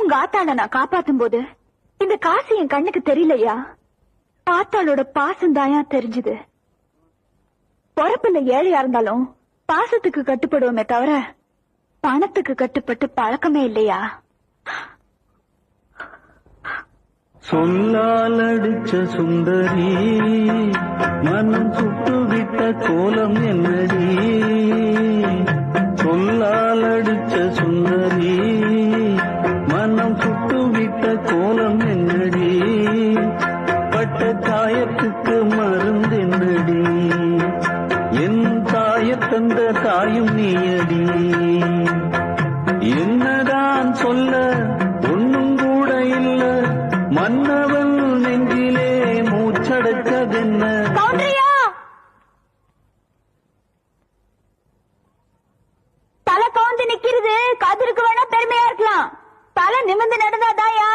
உங்க ஆத்தாள நான் காப்பாத்தும் போது இந்த காசு என் கண்ணுக்கு தெரியலையா? ஆத்தாளோட பாசம் தாயா தெரிஞ்சது. பொறப்புல ஏழையா இருந்தாலும் பாசத்துக்கு கட்டுப்படுவோமே தவிர பணத்துக்கு கட்டுப்பட்டு பழக்கமே இல்லையா? சொல்லால் அடிச்ச சுந்தரி மனம் சுட்டுவிட்ட கோலம் என்னடி? சொல்லால் அடிச்ச சுந்தரி காயத்துக்கு மருந்தென்னடி என் தாய தந்த தாயும் நீயடி. என்னதான் சொல்ல ஒன்னும் கூட இல்ல. மன்னவன் நெஞ்சிலே மூச்சடக்கதென்ன தலை கவுந்து நிக்கிறது. கதிருக்கு வேணா பெருமையா இருக்கலாம். தலை நிமிர்ந்து நடந்தாதாயா?